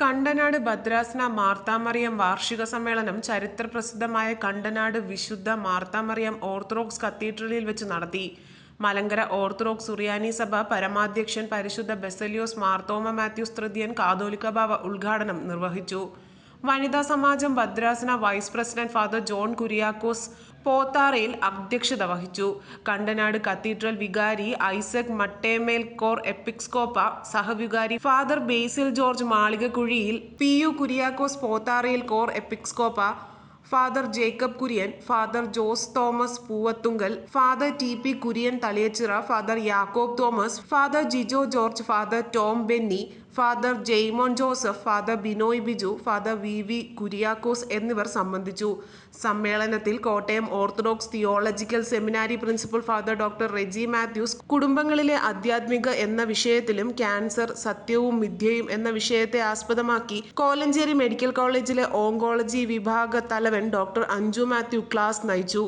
കണ്ടനാട് ഭദ്രാസന മാർത്താമറിയം വാർഷിക സമ്മേളനം ചരിത്രപ്രസിദ്ധമായ കണ്ടനാട് വിശുദ്ധ മാർത്താമറിയം ഓർത്തഡോക്സ് കത്തീഡ്രലിൽ വെച്ച് നടത്തി. മലങ്കര ഓർത്തഡോക്സ് സുറിയാനി സഭ പരമാധ്യക്ഷൻ പരിശുദ്ധ ബെസലിയോസ് മാർത്തോമ മാത്യൂസ് തൃതീയൻ കാതോലിക്ക ബാവ ഉദ്ഘാടനം നിർവഹിച്ചു. വനിതാ സമാജം ഭദ്രാസന vice president father John Kuriakose Potharayil അധ്യക്ഷത വഹിച്ചു. കണ്ടനാട് കത്തീഡ്രൽ വികാരി Isaac മട്ടേമേൽ core എപ്പിക്സ്കോപ്പ സഹവികാരി father Basil George Malikakuzhiyil P U Kuriakose Potharayil core എപ്പിക്സ്കോപ്പ father Jacob Kurian father Jose Thomas Poovathunkal father T P Kurian Thaliyachira father Yakob Thomas father Jijo George father Tom Benny father Jaimon Joseph father Binoy Biju father V V Kuriakose എന്നിവർ സംബന്ധിച്ചു. സമ്മേളനത്തിൽ Kottayam orthodox theological seminary principal father doctor Reji Mathews കുടുംബങ്ങളിലെ ആധ്യാത്മിക എന്ന വിഷയത്തിലും cancer സത്യവും മിഥ്യയും എന്ന വിഷയത്തെ ആസ്പദമാക്കി കോലഞ്ചേരി മെഡിക്കൽ കോളേജിലെ ഓങ്കോളജി വിഭാഗ തലവൻ ഡോക്ടർ അഞ്ജു മാത്യു ക്ലാസ് നയിച്ചു